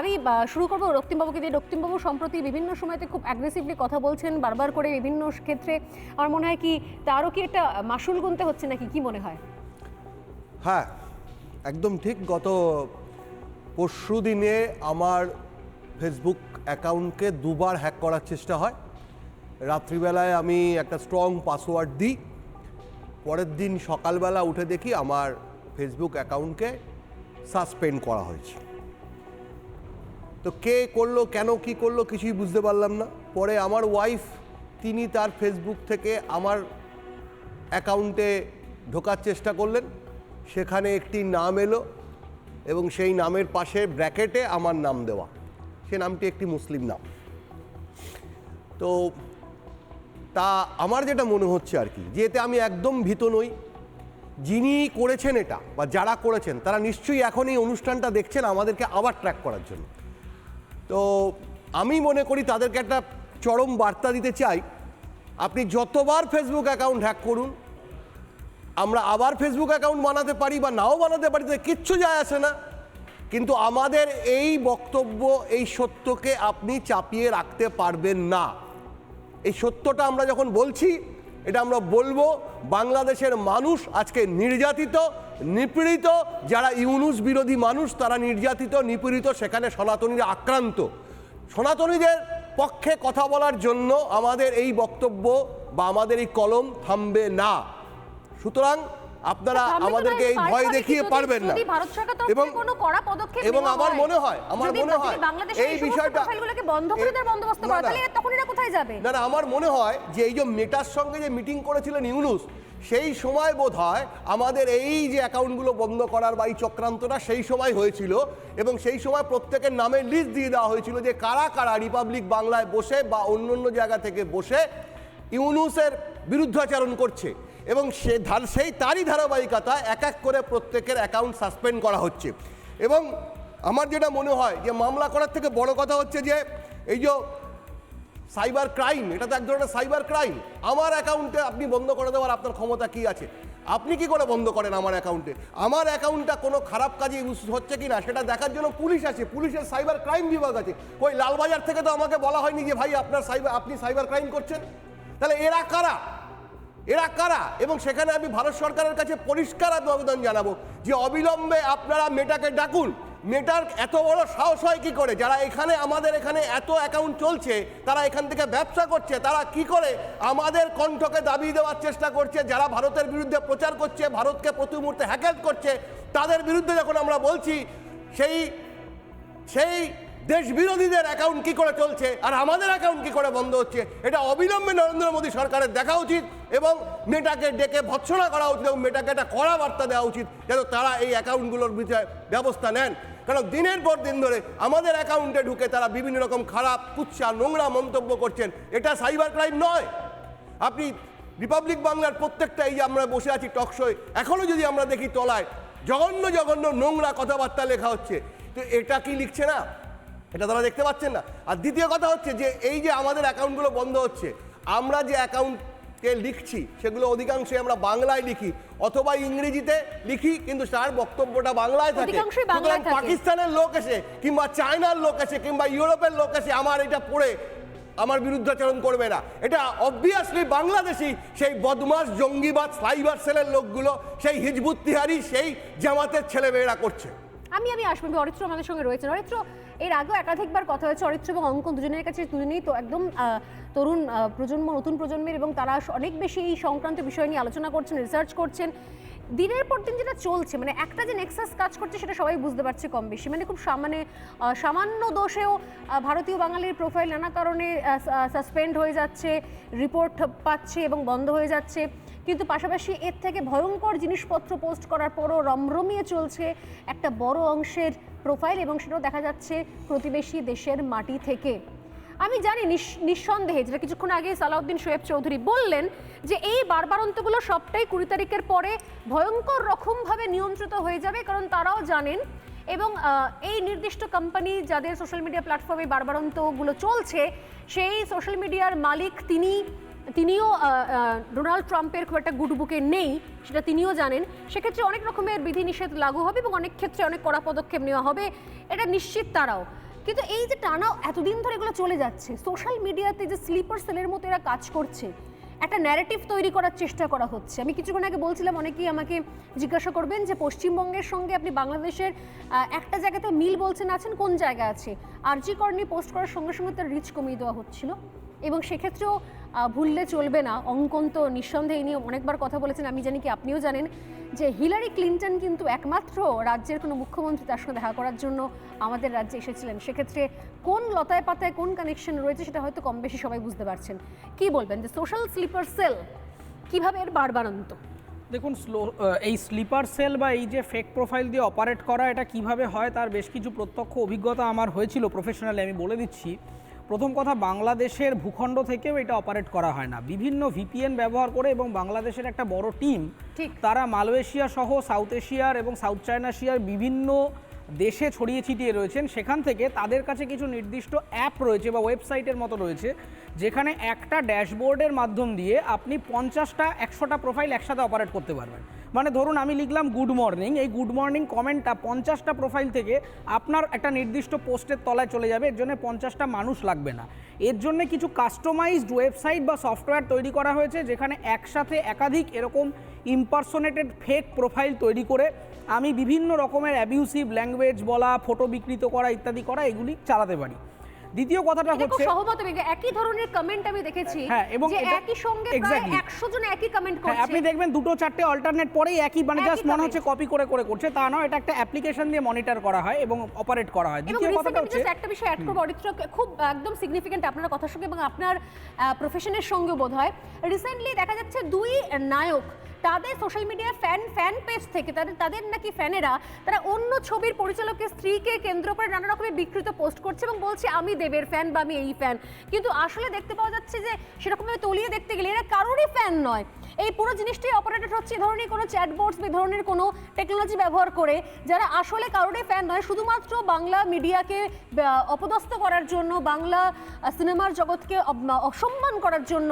আমি শুরু করব রক্তিমবাবুকে দিয়ে। রক্তিমবাবু সম্প্রতি বিভিন্ন সময়তে খুব অ্যাগ্রেসিভলি কথা বলছেন, বারবার করে বিভিন্ন ক্ষেত্রে। আমার মনে হয় কি, তারও কি একটা মাসুল গুনতে হচ্ছে নাকি? কি মনে হয়? হ্যাঁ একদম ঠিক। গত পরশু দিনে আমার ফেসবুক অ্যাকাউন্টকে দুবার হ্যাক করার চেষ্টা হয়। রাত্রিবেলায় আমি একটা স্ট্রং পাসওয়ার্ড দিই। পরের দিন সকালবেলা উঠে দেখি আমার ফেসবুক অ্যাকাউন্টকে সাসপেন্ড করা হয়েছে। তো কে করল, কেন কি করল কিছুই বুঝতে পারলাম না। পরে আমার ওয়াইফ তিনি তার ফেসবুক থেকে আমার অ্যাকাউন্টে ঢোকার চেষ্টা করলেন। সেখানে একটি নাম এলো এবং সেই নামের পাশে ব্র্যাকেটে আমার নাম দেওয়া। সে নামটি একটি মুসলিম নাম। তো তা আমার যেটা মনে হচ্ছে আর কি, যে এতে আমি একদম ভীত নই। যিনি করেছেন এটা বা যারা করেছেন, তারা নিশ্চয়ই এখন এই অনুষ্ঠানটা দেখছেন আমাদেরকে আবার ট্র্যাক করার জন্য। তো আমি মনে করি তাদেরকে একটা চরম বার্তা দিতে চাই। আপনি যতবার ফেসবুক অ্যাকাউন্ট হ্যাক করুন, আমরা আবার ফেসবুক অ্যাকাউন্ট বানাতে পারি বা নাও বানাতে পারি, তাতে কিচ্ছু যায় আসে না। কিন্তু আমাদের এই বক্তব্য, এই সত্যকে আপনি চাপিয়ে রাখতে পারবেন না। এই সত্যটা আমরা যখন বলছি এটা আমরা বলব, বাংলাদেশের মানুষ আজকে নির্যাতিত, নিপীড়িত, যারা ইউনুস বিরোধী মানুষ, তারা নির্যাতিত, নিপীড়িত, সেখানে সনাতনীরা আক্রান্ত। সনাতনীদের পক্ষে কথা বলার জন্য আমাদের এই বক্তব্য বা আমাদের এই কলম থামবে না। সুতরাং আপনারা আমাদেরকে এই ভয় দেখিয়ে পারবেন না। এবং কোনো কড়া পদক্ষেপ এবং আমার মনে হয় আমার মনে হয় এই বিষয়টা বন্ধ করে দেওয়ার বন্দোবস্ত করা। তাহলে তখন এরা কোথায় যাবে? না না আমার মনে হয় যে এই যে মেটার সঙ্গে যে মিটিং করেছিলেন ইউনুস সেই সময় বোধ হয় আমাদের এই যে অ্যাকাউন্টগুলো বন্ধ করার বা এই চক্রান্তটা সেই সময় হয়েছিল এবং সেই সময় প্রত্যেকের নামের লিস্ট দিয়ে দেওয়া হয়েছিল যে কারা কারা রিপাবলিক বাংলায় বসে বা অন্য অন্য জায়গা থেকে বসে ইউনুসের বিরুদ্ধাচরণ করছে। এবং সে ধার, সেই তারই ধারাবাহিকতা এক এক করে প্রত্যেকের অ্যাকাউন্ট সাসপেন্ড করা হচ্ছে। এবং আমার যেটা মনে হয় যে মামলা করার থেকে বড় কথা হচ্ছে যে এই যে সাইবার ক্রাইম এটা তো এক ধরনের সাইবার ক্রাইম আমার অ্যাকাউন্টে আপনি বন্ধ করে দেওয়ার আপনার ক্ষমতা কি আছে? আপনি কি করে বন্ধ করেন আমার অ্যাকাউন্টে আমার অ্যাকাউন্টটা কোনো খারাপ কাজে ইউজ হচ্ছে কি না সেটা দেখার জন্য পুলিশ আছে, পুলিশের সাইবার ক্রাইম বিভাগ আছে। ওই লালবাজার থেকে তো আমাকে বলা হয়নি যে ভাই আপনার সাইবার আপনি সাইবার ক্রাইম করছেন? তাহলে এরা কারা? এরা কারা? এবং সেখানে আমি ভারত সরকারের কাছে পরিষ্কার আমি আবেদন জানাব যে অবিলম্বে আপনারা মেটাকে ডাকুন। মেটার এত বড় সাহস হয় কি করে? যারা এখানে আমাদের এখানে এত অ্যাকাউন্ট চলছে, তারা এখান থেকে ব্যবসা করছে, তারা কি করে আমাদের কণ্ঠকে দাবি দেওয়ার চেষ্টা করছে? যারা ভারতের বিরুদ্ধে প্রচার করছে, ভারতকে প্রতি মুহূর্তে হ্যাকেল করছে, তাদের বিরুদ্ধে যখন আমরা বলছি, সেই সেই দেশ বিরোধীদের অ্যাকাউন্ট কি করে চলছে আর আমাদের অ্যাকাউন্ট কি করে বন্ধ হচ্ছে, এটা অবিলম্বে নরেন্দ্র মোদী সরকারের দেখা উচিত এবং মেটাকে ডেকে ভৎসনা করা উচিত এবং মেটাকে একটা কড়া বার্তা দেওয়া উচিত যেন তারা এই অ্যাকাউন্টগুলোর বিষয়ে ব্যবস্থা নেন। কারণ দিনের পর দিন ধরে আমাদের অ্যাকাউন্টে ঢুকে তারা বিভিন্ন রকম খারাপ কুচ্ছা নোংরা মন্তব্য করছেন। এটা সাইবার ক্রাইম নয়। আপনি রিপাবলিক বাংলার প্রত্যেকটা এই আমরা বসে আছি টকশোয় এখনও যদি আমরা দেখি তলায়, জঘন্য জঘন্য নোংরা কথাবার্তা লেখা হচ্ছে, তো এটা কি লিখছে না? এটা তারা দেখতে পাচ্ছেন না। আর দ্বিতীয় কথা হচ্ছে যে এই যে আমাদের অ্যাকাউন্টগুলো বন্ধ হচ্ছে আমরা যে অ্যাকাউন্টকে লিখছি সেগুলো অধিকাংশই আমরা বাংলায় লিখি অথবা ইংরেজিতে লিখি কিন্তু তার বক্তব্যটা বাংলায় থাকে। সুতরাং পাকিস্তানের লোক এসে কিংবা চায়নার লোক এসে কিংবা ইউরোপের লোক এসে আমার এটা পড়ে আমার বিরুদ্ধাচরণ করবে না। এটা অবভিয়াসলি বাংলাদেশি সেই বদমাস জঙ্গিবাদ সাইবার সেলের লোকগুলো সেই হিজবুত তিহারি সেই জামাতের ছেলেমেয়েরা করছে। আমি আমি আসব অরিত্র আমাদের সঙ্গে রয়েছে অরিত্র এর আগেও একাধিকবার কথা হয়েছে, অরিত্র এবং অঙ্কন দুজনের কাছে দুজনেই তো একদম তরুণ প্রজন্ম, নতুন প্রজন্মের এবং তারা অনেক বেশি এই সংক্রান্ত বিষয় নিয়ে আলোচনা করছেন রিসার্চ করছেন। দিনের পর দিন যেটা চলছে মানে একটা যে নেক্সাস কাজ করছে সেটা সবাই বুঝতে পারছে কম বেশি। মানে খুব সামান্য আহ, সামান্য দোষেও ভারতীয় বাঙালির প্রোফাইল নানা কারণে সাসপেন্ড হয়ে যাচ্ছে রিপোর্ট পাচ্ছে এবং বন্ধ হয়ে যাচ্ছে। কিন্তু পাশাপাশি এর থেকে ভয়ঙ্কর জিনিসপত্র পোস্ট করার পরও রমরমিয়ে চলছে একটা বড় অংশের প্রোফাইল এবং সেটাও দেখা যাচ্ছে প্রতিবেশী দেশের মাটি থেকে। আমি জানি নিঃস- নিঃসন্দেহে, যেটা কিছুক্ষণ আগে সালাউদ্দিন শোয়েব চৌধুরী বললেন যে এই বারবারন্তগুলো সবটাই কুড়ি তারিখের পরে ভয়ঙ্কর রকমভাবে নিয়ন্ত্রিত হয়ে যাবে, কারণ তারাও জানেন এবং এই নির্দিষ্ট কোম্পানি যাদের সোশ্যাল মিডিয়া প্ল্যাটফর্মে বারবারন্তগুলো চলছে, সেই সোশ্যাল মিডিয়ার মালিক তিনি, তিনিও ডোনাল্ড ট্রাম্পের খুব একটা গুড বুকে নেই, সেটা তিনিও জানেন। সেক্ষেত্রে অনেক রকমের বিধিনিষেধ লাগু হবে এবং অনেক ক্ষেত্রে অনেক কড়া পদক্ষেপ নেওয়া হবে, এটা নিশ্চিত তারাও। কিন্তু এই যে টানা এতদিন ধরে এগুলো চলে যাচ্ছে সোশ্যাল মিডিয়াতে যে স্লিপার সেলের মতো এরা কাজ করছে, একটা ন্যারেটিভ তৈরি করার চেষ্টা করা হচ্ছে। আমি কিছুক্ষণ আগে বলছিলাম, অনেকেই আমাকে জিজ্ঞাসা করবেন যে পশ্চিমবঙ্গের সঙ্গে আপনি বাংলাদেশের একটা জায়গাতে মিল বলছেন, আছেন, কোন জায়গা আছে? আর জি করনি পোস্ট করার সঙ্গে সঙ্গে তার রিচ কমিয়ে দেওয়া হচ্ছিল। এবং সেক্ষেত্রেও ভুললে চলবে না। অঙ্কন তো নিঃসন্দেহে নিয়ে অনেকবার কথা বলেছেন, আমি জানি কি আপনিও জানেন, যে হিলারি ক্লিন্টন কিন্তু একমাত্র রাজ্যের কোনো মুখ্যমন্ত্রী তার সঙ্গে দেখা করার জন্য আমাদের রাজ্যে এসেছিলেন। সেক্ষেত্রে কোন লতায় পাতায় কোন কানেকশন রয়েছে সেটা হয়তো কম বেশি সবাই বুঝতে পারছেন। কি বলবেন যে সোশ্যাল স্লিপার সেল কীভাবে এর বাড়বাড়ন্ত দেখুন, স্লো এই স্লিপার সেল বা এই যে ফেক প্রোফাইল দিয়ে অপারেট করা, এটা কীভাবে হয় তার বেশ কিছু প্রত্যক্ষ অভিজ্ঞতা আমার হয়েছিল প্রফেশনালি আমি বলে দিচ্ছি। প্রথম কথা বাংলাদেশের ভূখণ্ড থেকেও এটা অপারেট করা হয় না। বিভিন্ন ভিপিএন ব্যবহার করে এবং বাংলাদেশের একটা বড় টিম ঠিক। তারা মালয়েশিয়া সহ সাউথ এশিয়ার এবং সাউথ চায়না এশিয়ার বিভিন্ন দেশে ছড়িয়ে ছিটিয়ে রয়েছেন। সেখান থেকে তাদের কাছে কিছু নির্দিষ্ট অ্যাপ রয়েছে বা ওয়েবসাইটের মতো রয়েছে যেখানে একটা ড্যাশবোর্ডের মাধ্যম দিয়ে আপনি পঞ্চাশটা একশোটা প্রোফাইল একসাথে অপারেট করতে পারবেন। মানে ধরুন আমি লিখলাম গুড মর্নিং এই গুড মর্নিং কমেন্টটা পঞ্চাশটা প্রোফাইল থেকে আপনার একটা নির্দিষ্ট পোস্টের তলায় চলে যাবে, এর জন্য পঞ্চাশটা মানুষ লাগবে না। এর জন্য কিছু কাস্টমাইজড ওয়েবসাইট বা সফটওয়্যার তৈরি করা হয়েছে, যেখানে একসাথে একাধিক এরকম ইম্পারসোনেটেড ফেক প্রোফাইল তৈরি করে আমি বিভিন্ন রকমের অ্যাবিউসিভ ল্যাঙ্গুয়েজ বলা ফটো বিকৃত করা ইত্যাদি করা, এগুলি চালাতে পারি। দ্বিতীয় কথাটা হচ্ছে সহমত একই ধরনের কমেন্ট আমি দেখেছি হ্যাঁ, এবং যে একই সঙ্গে প্রায় Exactly. একশো জন একই কমেন্ট হ্যাঁ করছে। আপনি দেখবেন দুটো চারটে অল্টারনেট পরেই একই মানে জাস্ট মনে হচ্ছে কপি করে করে করছে তা নয় এটা একটা অ্যাপ্লিকেশন দিয়ে মনিটর করা হয় এবং অপারেট করা হয়। দ্বিতীয় কথাটা হচ্ছে একটা বিষয় অ্যাড করব অরিত্র খুব একদম সিগনিফিকেন্ট আপনার কথার সঙ্গে এবং আপনার প্রফেশনের সঙ্গে বোধ হয় রিসেন্টলি দেখা যাচ্ছে দুই নায়ক তাদের social media fan fan page থেকে তাদের তাদের নাকি ফ্যানেরা তারা অন্য ছবির পরিচালকের স্ত্রীকে কেন্দ্র করে নানা রকমের বিকৃত পোস্ট করছে এবং বলছে আমি দেবের ফ্যান বা আমি এই ফ্যান কিন্তু আসলে দেখতে পাওয়া যাচ্ছে যে সেরকমভাবে তলিয়ে দেখতে গেলে এরা কারোরই ফ্যান নয়। এই পুরো জিনিসটাই অপারেটেড হচ্ছে এই ধরনের কোনো চ্যাটবোর্ডস বা ধরনের কোনো টেকনোলজি ব্যবহার করে, যারা আসলে কারোরই ফ্যান নয়, শুধুমাত্র বাংলা মিডিয়াকে অপদস্থ করার জন্য, বাংলা সিনেমার জগৎকে অসম্মান করার জন্য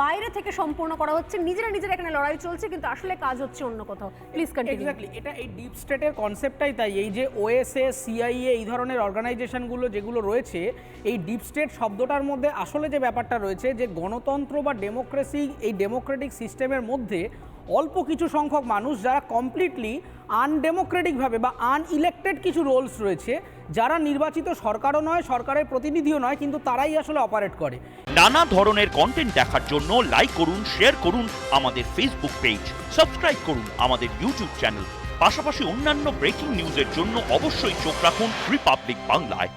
বাইরে থেকে সম্পূর্ণ করা হচ্ছে। নিজেরা নিজেরা এখানে লড়াই চলছে, কিন্তু আসলে কাজ হচ্ছে অন্য কোথাও। প্লিজ এক্স্যাক্টলি এটা এই ডিপ স্টেটের কনসেপ্টটাই তাই। এই যে ওএসএ সিআইএ এই ধরনের অর্গানাইজেশনগুলো যেগুলো রয়েছে, এই ডিপ স্টেট শব্দটার মধ্যে আসলে যে ব্যাপারটা রয়েছে, যে গণতন্ত্র বা ডেমোক্রেসি এই ডেমোক্রেটিক সিস্টেমের মধ্যে অল্প কিছু সংখ্যক মানুষ যারা কমপ্লিটলি আনডেমোক্রেটিকভাবে বা আনইলেক্টেড কিছু রোলস রয়েছে, যারা নির্বাচিত সরকারও নয়, সরকারের প্রতিনিধিও নয়, কিন্তু তারাই আসলে অপারেট করে। নানা ধরনের কন্টেন্ট দেখার জন্য লাইক করুন শেয়ার করুন আমাদের ফেসবুক পেজ সাবস্ক্রাইব করুন আমাদের ইউটিউব চ্যানেল পাশাপাশি অন্যান্য ব্রেকিং নিউজের জন্য অবশ্যই চোখ রাখুন রিপাবলিক বাংলায়